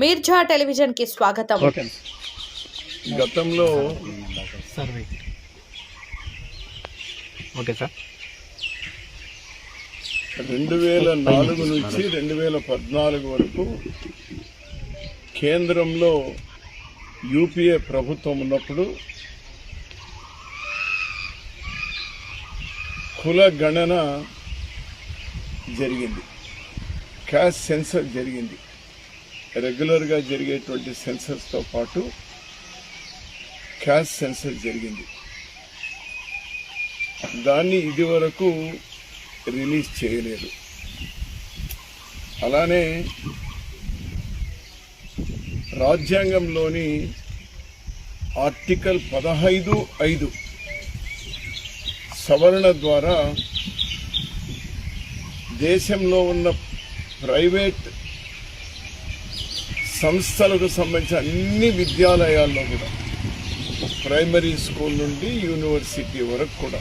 మీర్జా టెలివిజన్కి స్వాగతం గతంలో survey. Okay sir. రెండు వేల నాలుగు నుంచి రెండు వేల పద్నాలుగు వరకు కేంద్రంలో యూపీఏ ప్రభుత్వం ఉన్నప్పుడు కుల గణన జరిగింది. క్యాస్ట్ సెన్సర్ జరిగింది. రెగ్యులర్గా జరిగేటువంటి సెన్సర్స్తో పాటు క్యాష్ సెన్సర్ జరిగింది. దాన్ని ఇదివరకు రిలీజ్ చేయలేదు. అలానే రాజ్యాంగంలోని ఆర్టికల్ పదహైదు ఐదు సవరణ ద్వారా దేశంలో ఉన్న ప్రైవేట్ సంస్థలకు సంబంధించిన అన్ని విద్యాలయాల్లో కూడా ప్రైమరీ స్కూల్ నుండి యూనివర్సిటీ వరకు కూడా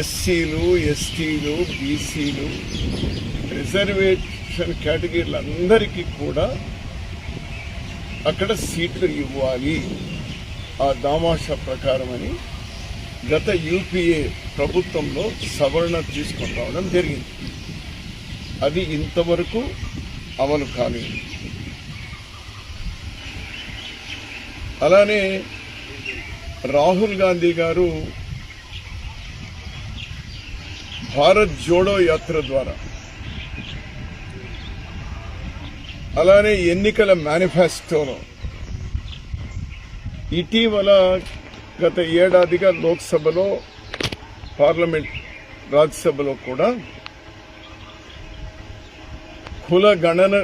ఎస్సీలు ఎస్టీలు బీసీలు రిజర్వేషన్ కేటగిరీలందరికీ కూడా అక్కడ సీట్లు ఇవ్వాలి. ఆ దామాషా ప్రకారం అని గత యూపీఏ ప్రభుత్వంలో సవరణ తీసుకొని రావడం జరిగింది. అది ఇంతవరకు అమలు కాలేదు అలానే రాహుల్ గాంధీ గారు భారత్ జోడో యాత్ర ద్వారా అలానే ఎన్నికల మేనిఫెస్టోలో ఇటీవల గత ఏడాదిగా లోక్సభలో పార్లమెంట్ రాజ్యసభలో కూడా కుల గణన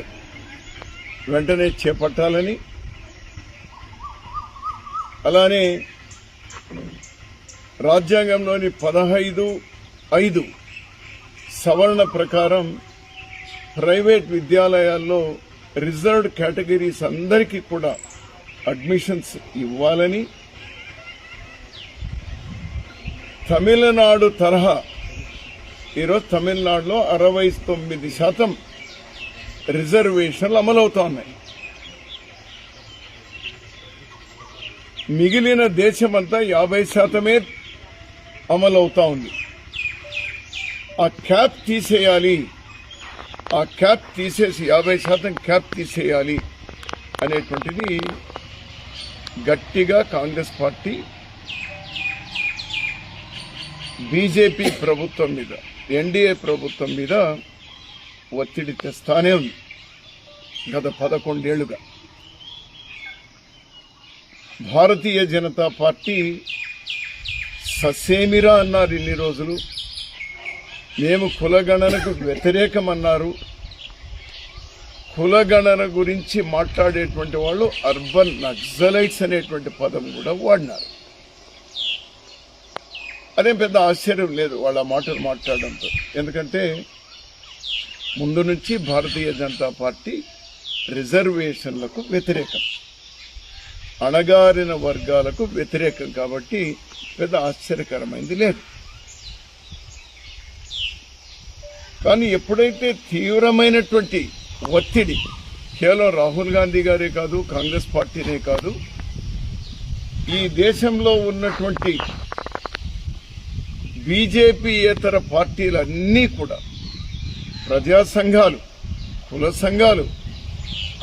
వెంటనే చేపట్టాలని అలానే రాజ్యాంగంలోని పదహైదు ఐదు సవరణ ప్రకారం ప్రైవేట్ విద్యాలయాల్లో రిజర్వ్డ్ కేటగిరీస్ అందరికీ కూడా అడ్మిషన్స్ ఇవ్వాలని తమిళనాడు తరహా ఈరోజు తమిళనాడులో అరవై తొమ్మిది శాతం రిజర్వేషన్లు అమలవుతా ఉన్నాయి మిగిలిన దేశమంతా యాభై శాతమే అమలవుతా ఉంది. ఆ క్యాప్ తీసేయాలి. ఆ క్యాప్ తీసేసి యాభై శాతం క్యాప్ తీసేయాలి అనేటువంటిది గట్టిగా కాంగ్రెస్ పార్టీ బీజేపీ ప్రభుత్వం మీద ఎన్డీఏ ప్రభుత్వం మీద ఒత్తిడి తెస్తానే ఉంది. గత పదకొండేళ్ళుగా. భారతీయ జనతా పార్టీ ససేమిరా అన్నారు ఇన్ని రోజులు. మేము కులగణనకు వ్యతిరేకమన్నారు. కులగణన గురించి మాట్లాడేటువంటి వాళ్ళు అర్బన్ నక్సలైట్స్ అనేటువంటి పదం కూడా వాడినారు. అదేం పెద్ద ఆశ్చర్యం లేదు వాళ్ళ మాటలు మాట్లాడడంతో. ఎందుకంటే ముందు నుంచి భారతీయ జనతా పార్టీ రిజర్వేషన్లకు వ్యతిరేకం. అణగారిన వర్గాలకు వ్యతిరేకం కాబట్టి పెద్ద ఆశ్చర్యకరమైంది లేదు. కానీ ఎప్పుడైతే తీవ్రమైనటువంటి ఒత్తిడి కేవలం రాహుల్ గాంధీ గారే కాదు కాంగ్రెస్ పార్టీనే కాదు ఈ దేశంలో ఉన్నటువంటి బీజేపీయేతర పార్టీలన్నీ కూడా ప్రజా సంఘాలు కుల సంఘాలు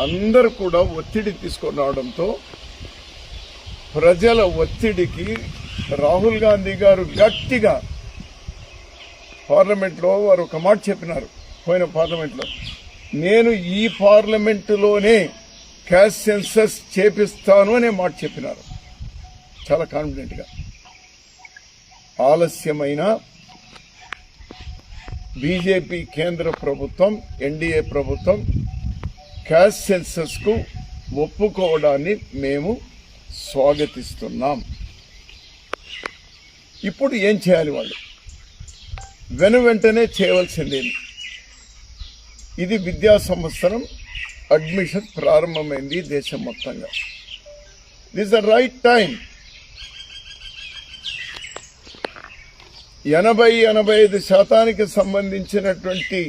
అందరూ కూడా ఒత్తిడి తీసుకొని రావడంతో ప్రజల ఒత్తిడికి రాహుల్ గాంధీ గారు గట్టిగా పార్లమెంట్లో వారు ఒక మాట చెప్పినారు పోయిన పార్లమెంట్లో. నేను ఈ పార్లమెంటులోనే క్యాష్ సెన్సస్ చేపిస్తాను అనే మాట చెప్పినారు. చాలా కాన్ఫిడెంట్గా ఆలస్యమైన బీజేపీ కేంద్ర ప్రభుత్వం ఎన్డీఏ ప్రభుత్వం క్యాష్ సెన్సస్కు ఒప్పుకోవడాన్ని మేము స్వాగతిస్తున్నాం. ఇప్పుడు ఏం చేయాలి వాళ్ళు? వెను వెంటనే చేయవలసిందేమి ఇది విద్యా సంవత్సరం అడ్మిషన్ ప్రారంభమైంది దేశం మొత్తంగా. దిస్ ద రైట్ టైం ఎనభై ఎనభై ఐదు శాతానికి సంబంధించినటువంటి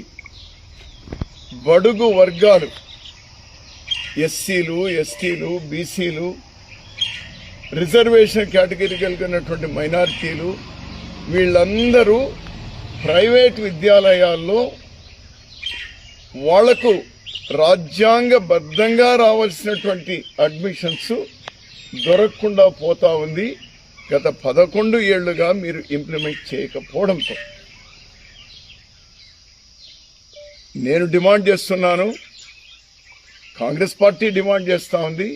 బడుగు వర్గాలు ఎస్సీలు ఎస్టీలు బీసీలు రిజర్వేషన్ కేటగిరీ కలిగినటువంటి మైనారిటీలు వీళ్ళందరూ ప్రైవేట్ విద్యాలయాల్లో వాళ్ళకు రాజ్యాంగబద్ధంగా రావాల్సినటువంటి అడ్మిషన్స్ దొరకకుండా పోతా ఉంది. గత పదకొండు ఏళ్ళుగా మీరు ఇంప్లిమెంట్ చేయకపోవడంతో. నేను డిమాండ్ చేస్తున్నాను కాంగ్రెస్ పార్టీ డిమాండ్ చేస్తూ ఉంది.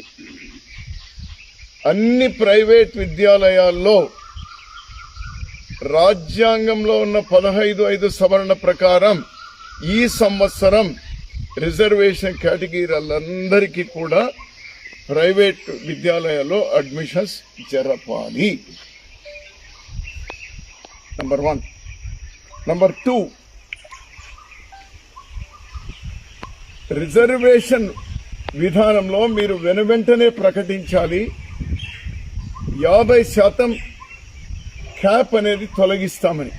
అన్ని ప్రైవేట్ విద్యాలయాల్లో రాజ్యాంగంలో ఉన్న పదహైదు ఐదు సవరణ ప్రకారం ఈ సంవత్సరం రిజర్వేషన్ కేటగిరీలందరికీ కూడా ప్రైవేట్ విద్యాలయాల్లో అడ్మిషన్స్ జరపాలి. Number one number two reservation విధానంలో మీరు వెనువెంటనే ప్రకటించాలి. యాభై శాతం క్యాప్ అనేది తొలగిస్తామని.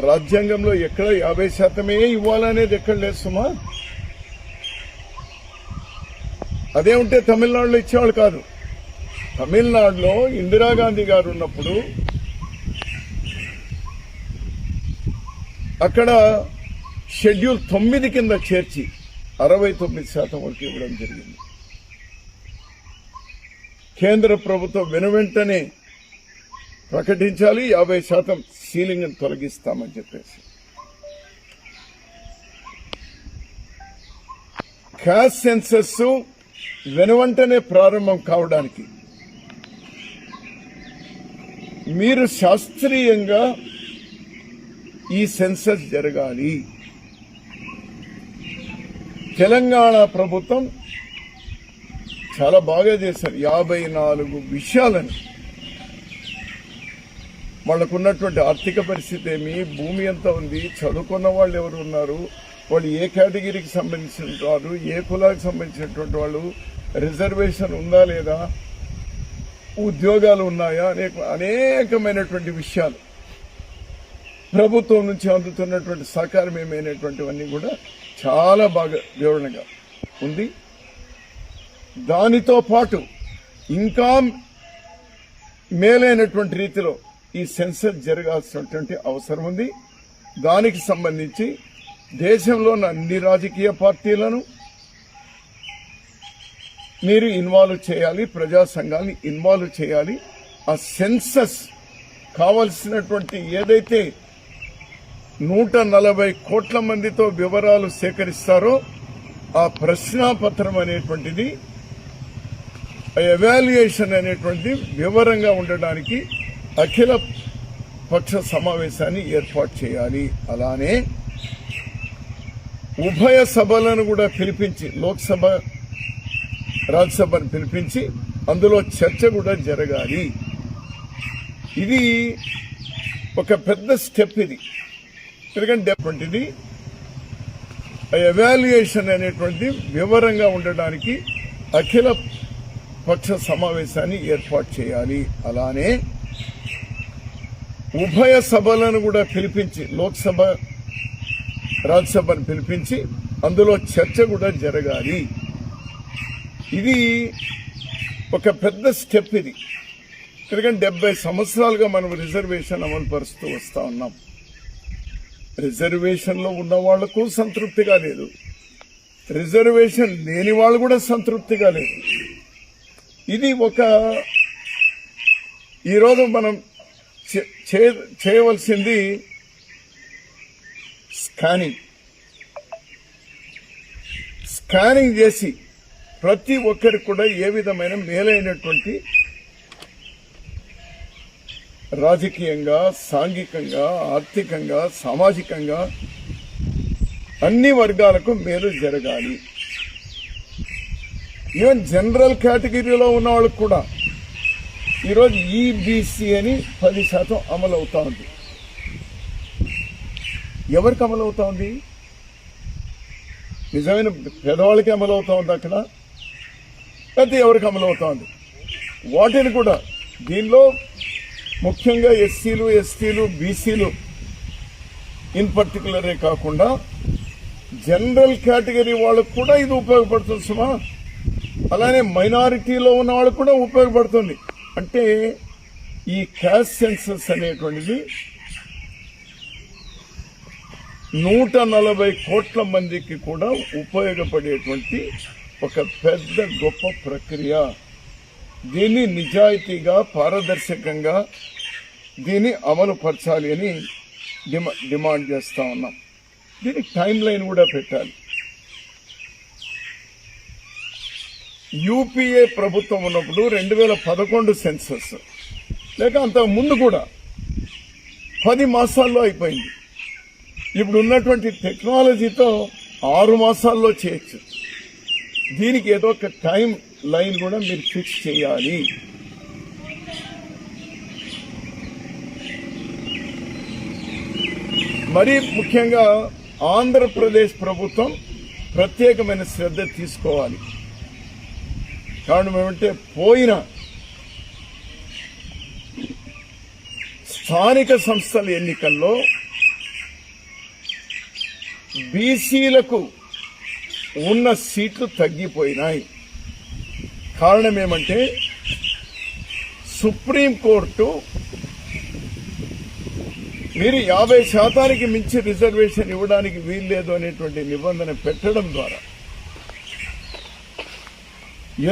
రాజ్యాంగంలో ఎక్కడ యాభై శాతమే ఇవ్వాలనేది ఎక్కడ లేదు సుమా? అదే ఉంటే తమిళనాడులో ఇచ్చేవాళ్ళు కాదు. తమిళనాడులో ఇందిరాగాంధీ గారు ఉన్నప్పుడు అక్కడ షెడ్యూల్ తొమ్మిది కింద చేర్చి అరవై తొమ్మిది శాతం వరకు ఇవ్వడం జరిగింది. కేంద్ర ప్రభుత్వం వెనువెంటనే ప్రకటించాలి యాభై శాతం సీలింగ్ తొలగిస్తామని చెప్పేసి. క్యాష్ సెన్సస్ వెనువంటనే ప్రారంభం కావడానికి. మీరు శాస్త్రీయంగా ఈ సెన్సస్ జరగాలి. తెలంగాణ ప్రభుత్వం చాలా బాగా చేశారు. యాభై నాలుగు విషయాలని. వాళ్ళకున్నటువంటి ఆర్థిక పరిస్థితి ఏమి? భూమి ఎంత ఉంది? చదువుకున్న వాళ్ళు ఎవరు ఉన్నారు? వాళ్ళు ఏ కేటగిరీకి సంబంధించిన వారు ఏ కులానికి సంబంధించినటువంటి వాళ్ళు రిజర్వేషన్ ఉందా లేదా ఉద్యోగాలు ఉన్నాయా అనేక అనేకమైనటువంటి విషయాలు. ప్రభుత్వం నుంచి అందుతున్నటువంటి సహకారం ఏమైనటువంటివన్నీ కూడా చాలా బాగా వివరణగా ఉంది. దానితో పాటు ఇంకా మేలైనటువంటి రీతిలో ఈ సెన్సర్ జరగాల్సినటువంటి అవసరం ఉంది. దానికి సంబంధించి దేశంలో అన్ని రాజకీయ పార్టీలను మీరు ఇన్వాల్వ్ చేయాలి ప్రజా సంఘాన్ని ఇన్వాల్వ్ చేయాలి. ఆ సెన్సస్ కావలసినటువంటి ఏదైతే నూట నలభై కోట్ల మందితో వివరాలు సేకరిస్తారో ఆ ప్రశ్నాపత్రం అనేటువంటిది ఎవాల్యుయేషన్ అనేటువంటిది వివరంగా ఉండడానికి అఖిల పక్ష సమావేశాన్ని ఏర్పాటు చేయాలి. అలానే ఉభయ సభలను కూడా పిలిపించి లోక్సభ రాజ్యసభను పిలిపించి అందులో చర్చ కూడా జరగాలి. ఇది ఒక పెద్ద స్టెప్ ఇది. ఎందుకంటే అటువంటిది ఎవాల్యుయేషన్ అనేటువంటి వివరంగా ఉండడానికి అఖిల పక్ష సమావేశాన్ని ఏర్పాటు చేయాలి. అలానే ఉభయ సభలను కూడా పిలిపించి లోక్సభ రాజ్యసభను పిలిపించి అందులో చర్చ కూడా జరగాలి. ఇది ఒక పెద్ద స్టెప్ ఇది. ఎందుకంటే డెబ్బై సంవత్సరాలుగా మనం రిజర్వేషన్ అమలు పరుస్తూ వస్తూ ఉన్నాం. రిజర్వేషన్లో ఉన్న వాళ్ళకు సంతృప్తిగా లేదు. రిజర్వేషన్ లేని వాళ్ళు కూడా సంతృప్తిగా లేదు. ఇది ఒక ఈరోజు మనం చే- చేయవలసింది స్కానింగ్ స్కానింగ్ చేసి ప్రతి ఒక్కరికి కూడా ఏ విధమైన మేలైనటువంటి రాజకీయంగా సాంఘికంగా ఆర్థికంగా సామాజికంగా అన్ని వర్గాలకు మేలు జరగాలి. ఈవెన్ జనరల్ కేటగిరీలో ఉన్న వాళ్ళకు కూడా ఈరోజు ఈబీసీ అని పది శాతం అమలు అవుతా ఉంది ఎవరికి అమలు ఉంది నిజమైన పేదవాళ్ళకి అమలు అవుతా ఉంది అక్కడ. లేకపోతే ఎవరికి అమలవుతోంది? ఉంది వాటిని కూడా దీనిలో ముఖ్యంగా ఎస్సీలు ఎస్టీలు బీసీలు ఇన్ పర్టికులరే కాకుండా జనరల్ కేటగిరీ వాళ్ళకు కూడా ఇది ఉపయోగపడుతుంది సుమా. అలానే మైనారిటీలో ఉన్న వాళ్ళకు కూడా ఉపయోగపడుతుంది. అంటే ఈ క్యాష్ సెన్సస్ అనేటువంటిది నూట నలభై కోట్ల మందికి కూడా ఉపయోగపడేటువంటి ఒక పెద్ద గొప్ప ప్రక్రియ. దీన్ని నిజాయితీగా పారదర్శకంగా దీన్ని అమలుపరచాలి అని డిమా డిమాండ్ చేస్తా ఉన్నాం. దీనికి టైం లైన్ కూడా పెట్టాలి. యూపీఏ ప్రభుత్వం ఉన్నప్పుడు రెండు వేల పదకొండు సెన్సస్. లేక అంతకుముందు ముందు కూడా పది మాసాల్లో అయిపోయింది. ఇప్పుడు ఉన్నటువంటి టెక్నాలజీతో ఆరు మాసాల్లో చేయొచ్చు. దీనికి ఏదో ఒక టైం లైన్ కూడా మీరు ఫిక్స్ చేయాలి. మరీ ముఖ్యంగా ఆంధ్రప్రదేశ్ ప్రభుత్వం ప్రత్యేకమైన శ్రద్ధ తీసుకోవాలి. కారణం ఏమంటే పోయిన స్థానిక సంస్థల ఎన్నికల్లో బీసీలకు ఉన్న సీట్లు తగ్గిపోయినాయి. కారణం ఏమంటే సుప్రీంకోర్టు మీరు యాభై శాతానికి మించి రిజర్వేషన్ ఇవ్వడానికి వీల్లేదు అనేటువంటి నిబంధన పెట్టడం ద్వారా.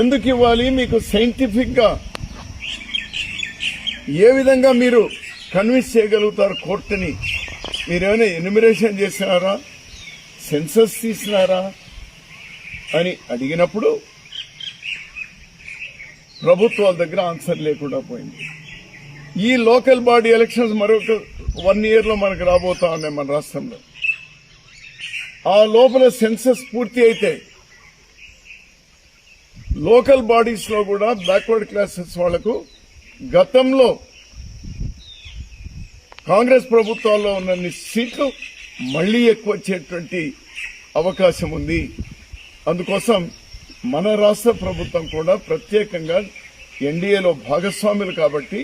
ఎందుకు ఇవ్వాలి? మీకు సైంటిఫిక్గా ఏ విధంగా మీరు కన్విన్స్ చేయగలుగుతారు కోర్టుని? మీరేమైనా ఎన్యుమిరేషన్ చేసినారా సెన్సస్ తీసినారా అని అడిగినప్పుడు ప్రభుత్వాల దగ్గర ఆన్సర్ లేకుండా పోయింది. ఈ లోకల్ బాడీ ఎలక్షన్స్ మరొక వన్ ఇయర్లో మనకు రాబోతా ఉన్నాయి మన రాష్ట్రంలో. ఆ లోపల సెన్సస్ పూర్తి అయితే లోకల్ బాడీస్లో కూడా బ్యాక్వర్డ్ క్లాసెస్ వాళ్ళకు గతంలో కాంగ్రెస్ ప్రభుత్వాల్లో ఉన్నన్ని సీట్లు మళ్ళీ ఎక్కువ వచ్చేటువంటి అవకాశం ఉంది. అందుకోసం మన రాష్ట్ర ప్రభుత్వం కూడా ప్రత్యేకంగా ఎన్డీఏలో భాగస్వాములు కాబట్టి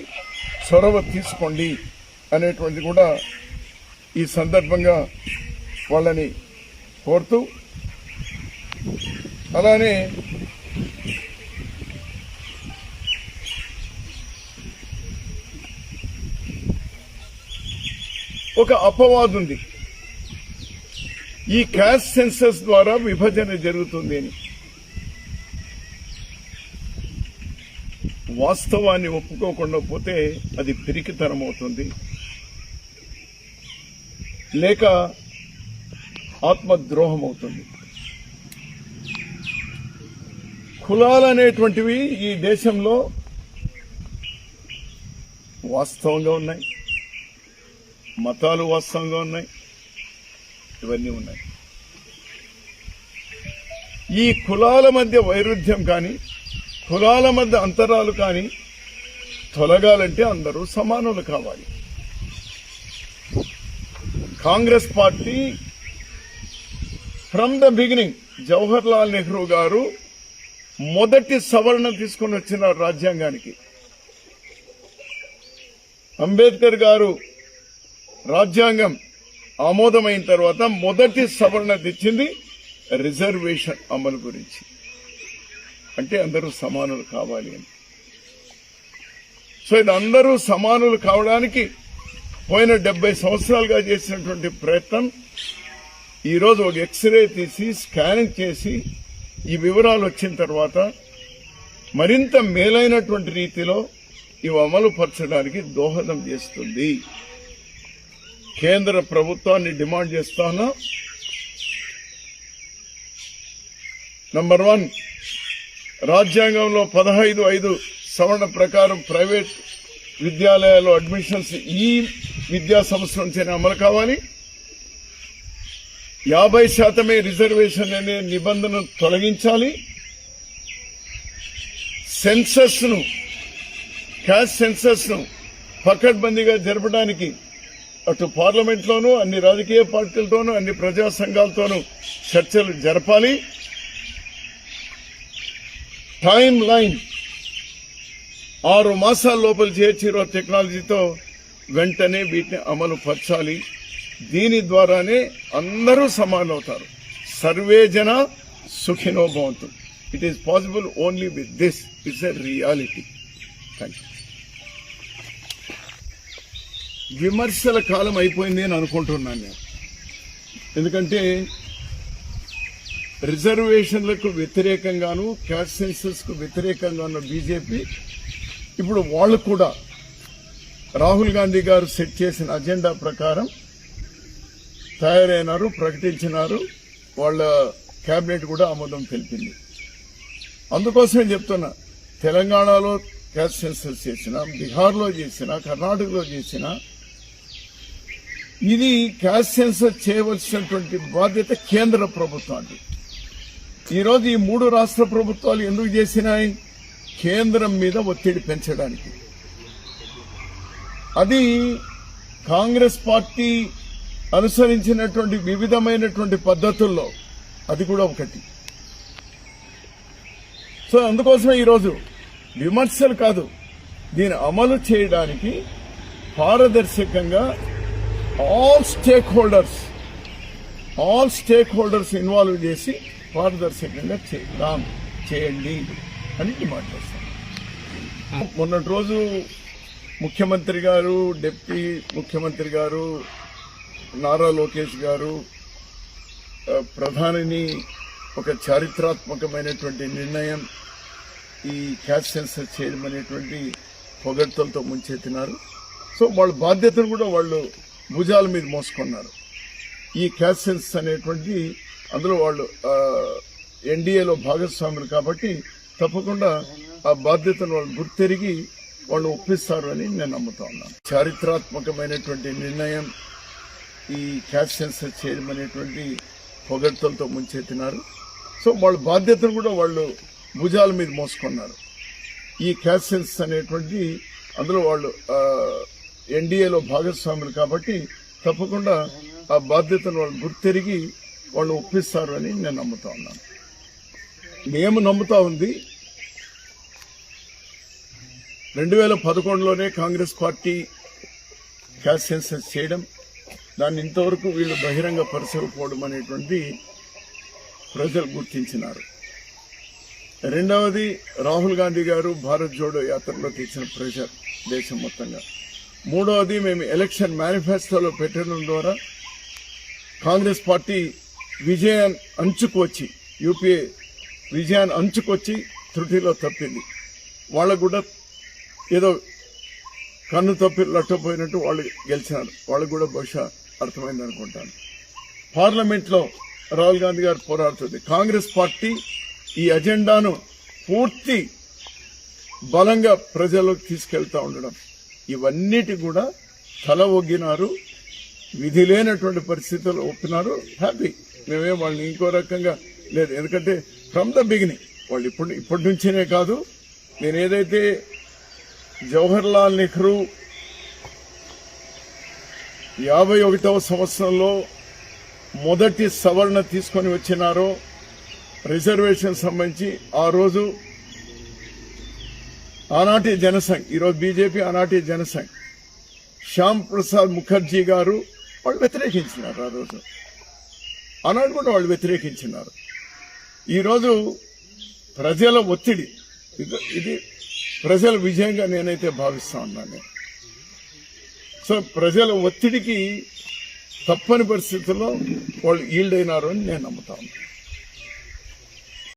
చొరవ తీసుకోండి అనేటువంటి కూడా ఈ సందర్భంగా వాళ్ళని కోరుతూ అలానే ఒక అపవాదు ఉంది ఈ క్యాస్ట్ సెన్సస్ ద్వారా విభజన జరుగుతుంది అని. వాస్తవాన్ని ఒప్పుకోకుండా పోతే అది పిరికితనం అవుతుంది లేక ఆత్మద్రోహం అవుతుంది కులాలు అనేటువంటివి ఈ దేశంలో వాస్తవంగా ఉన్నాయి. మతాలు వాస్తవంగా ఉన్నాయి. ఇవన్నీ ఉన్నాయి. ఈ కులాల మధ్య వైరుధ్యం కానీ కులాల మధ్య అంతరాలు కానీ తొలగాలంటే అందరూ సమానులు కావాలి. Congress party from the beginning Jawahar Lal Nehru garu మొదటి సవరణ తీసుకొని వచ్చిన రాజ్యాంగానికి. అంబేద్కర్ గారు రాజ్యాంగం ఆమోదమైన తర్వాత మొదటి సవరణ తెచ్చింది రిజర్వేషన్ అమలు గురించి. అంటే అందరూ సమానులు కావాలి అని సో ఇది అందరూ సమానులు కావడానికి పోయిన డెబ్బై సంవత్సరాలుగా చేసినటువంటి ప్రయత్నం. ఈరోజు ఒక ఎక్స్రే తీసి స్కానింగ్ చేసి ఈ వివరాలు వచ్చిన తర్వాత మరింత మేలైనటువంటి రీతిలో ఇవి అమలు పరచడానికి దోహదం చేస్తుంది. కేంద్ర ప్రభుత్వాన్ని డిమాండ్ చేస్తాను. నంబర్ వన్ రాజ్యాంగంలో పదహైదు ఐదు సవరణ ప్రకారం ప్రైవేట్ విద్యాలయాల్లో అడ్మిషన్స్ ఈ విద్యా సంవత్సరం నుంచే అమలు కావాలి. యాభై శాతమే రిజర్వేషన్ అనే నిబంధన తొలగించాలి. సెన్సస్ను క్యాష్ సెన్సస్ పకడ్బందీగా జరపడానికి అటు పార్లమెంట్లోనూ అన్ని రాజకీయ పార్టీలతోనూ అన్ని ప్రజా సంఘాలతోనూ చర్చలు జరపాలి. టైం లైన్ ఆరు మాసాల లోపల చేర్చిరో టెక్నాలజీతో వెంటనే వీటిని అమలు పరచాలి. దీని ద్వారానే అందరూ సమానవుతారు. సర్వే జన సుఖినో భవంతు. It is possible only with this it's a reality thank you విమర్శల కాలం అయిపోయింది అని అనుకుంటున్నాను నేను. ఎందుకంటే రిజర్వేషన్లకు వ్యతిరేకంగాను క్యాస్ట్ సెన్సస్ వ్యతిరేకంగా వ్యతిరేకంగాను బీజేపీ ఇప్పుడు వాళ్ళు కూడా రాహుల్ గాంధీ గారు సెట్ చేసిన అజెండా ప్రకారం తయారైనారు ప్రకటించినారు వాళ్ళ కేబినెట్ కూడా ఆమోదం తెలిపింది. అందుకోసమే చెప్తున్నా తెలంగాణలో క్యాస్ట్ సెన్సస్ చేసిన బీహార్లో చేసిన కర్ణాటకలో చేసినా ఇది క్యాస్ట్ సెన్సర్ చేయవలసినటువంటి బాధ్యత కేంద్ర ప్రభుత్వానికి. ఈరోజు ఈ మూడు రాష్ట్ర ప్రభుత్వాలు ఎందుకు చేసినాయి? కేంద్రం మీద ఒత్తిడి పెంచడానికి. అది కాంగ్రెస్ పార్టీ అనుసరించినటువంటి వివిధమైనటువంటి పద్ధతుల్లో అది కూడా ఒకటి. సో అందుకోసమే ఈరోజు విమర్శలు కాదు దీన్ని అమలు చేయడానికి పారదర్శకంగా all stakeholders all stakeholders involve చేసి పారదర్శకంగా చేద్దాం చేయండి అని డిమాండ్ చేస్తాం. మొన్నటి రోజు ముఖ్యమంత్రి గారు డిప్యూటీ ముఖ్యమంత్రి గారు నారా లోకేష్ గారు ప్రధానిని ఒక చారిత్రాత్మకమైనటువంటి నిర్ణయం ఈ క్యాష్ సెన్సర్ చేయడం అనేటువంటి పొగడ్తలతో ముంచెత్తినారు. సో వాళ్ళ బాధ్యతను కూడా వాళ్ళు భుజాల మీద మోసుకున్నారు. ఈ క్యాష్ సెన్సస్ అనేటువంటి అందులో వాళ్ళు ఎన్డీఏలో భాగస్వాములు కాబట్టి తప్పకుండా ఆ బాధ్యతను వాళ్ళు గుర్తెరిగి వాళ్ళు ఒప్పిస్తారు అని నేను నమ్ముతా ఉన్నాను. చారిత్రాత్మకమైనటువంటి నిర్ణయం ఈ క్యాష్ సెన్సర్ చేయడం అనేటువంటి పొగడ్తలతో ముంచెత్తినారు. సో వాళ్ళ బాధ్యతను కూడా వాళ్ళు భుజాల మీద మోసుకున్నారు. ఈ క్యాష్ సెన్సస్ అనేటువంటి అందులో వాళ్ళు ఎన్డీఏలో భాగస్వాములు కాబట్టి తప్పకుండా ఆ బాధ్యతను వాళ్ళు గుర్తెరిగి వాళ్ళు ఒప్పిస్తారు అని నేను నమ్ముతా ఉన్నాను. మేము నమ్ముతా ఉంది. రెండు వేల పదకొండులోనే కాంగ్రెస్ పార్టీ క్యాష్ సెన్సస్ చేయడం దాన్ని ఇంతవరకు వీళ్ళు బహిరంగ పరిసరపోవడం అనేటువంటి ప్రజలు గుర్తించినారు. రెండవది రాహుల్ గాంధీ గారు భారత్ జోడో యాత్రలో తెచ్చిన ప్రెషర్ దేశం మొత్తంగా. మూడవది మేము ఎలక్షన్ మేనిఫెస్టోలో పెట్టడం ద్వారా కాంగ్రెస్ పార్టీ విజయాన్ని అంచుకు వచ్చి యూపీఏ విజయాన్ని అంచుకొచ్చి త్రుటిలో తప్పింది. వాళ్ళకు కూడా ఏదో కన్ను తప్పి లట్టపోయినట్టు వాళ్ళు గెలిచినారు. వాళ్ళకు కూడా బహుశా అర్థమైంది అనుకుంటాను. పార్లమెంట్లో రాహుల్ గాంధీ గారు పోరాడుతుంది. కాంగ్రెస్ పార్టీ ఈ అజెండాను పూర్తి బలంగా ప్రజలకు తీసుకెళ్తా ఉండడం. ఇవన్నిటి కూడా తల ఒగ్గినారు విధి లేనటువంటి పరిస్థితుల్లో ఒప్పినారు హ్యాపీ. మేమే వాళ్ళని ఇంకో రకంగా లేదు. ఎందుకంటే ఫ్రమ్ ద బిగినింగ్ వాళ్ళు ఇప్పుడు ఇప్పటి నుంచేనే కాదు. నేను ఏదైతే జవహర్ లాల్ నెహ్రూ యాభై ఒకటవ సంవత్సరంలో మొదటి సవరణ తీసుకొని వచ్చినారో రిజర్వేషన్ సంబంధించి ఆ రోజు ఆనాటి జనసంఘ్ ఈరోజు బీజేపీ ఆనాటి జనసంఘ్. శ్యామ్ ప్రసాద్ ముఖర్జీ గారు వాళ్ళు వ్యతిరేకించినారు ఆ రోజు. ఆనాడు కూడా వాళ్ళు వ్యతిరేకించినారు. ఈరోజు ప్రజల ఒత్తిడి ఇది- ఇది ప్రజల విజయంగా నేనైతే భావిస్తా ఉన్నాను సో ప్రజల ఒత్తిడికి తప్పని పరిస్థితుల్లో వాళ్ళు ఈల్డ్ అయినారు అని నేను నమ్ముతా ఉన్నాను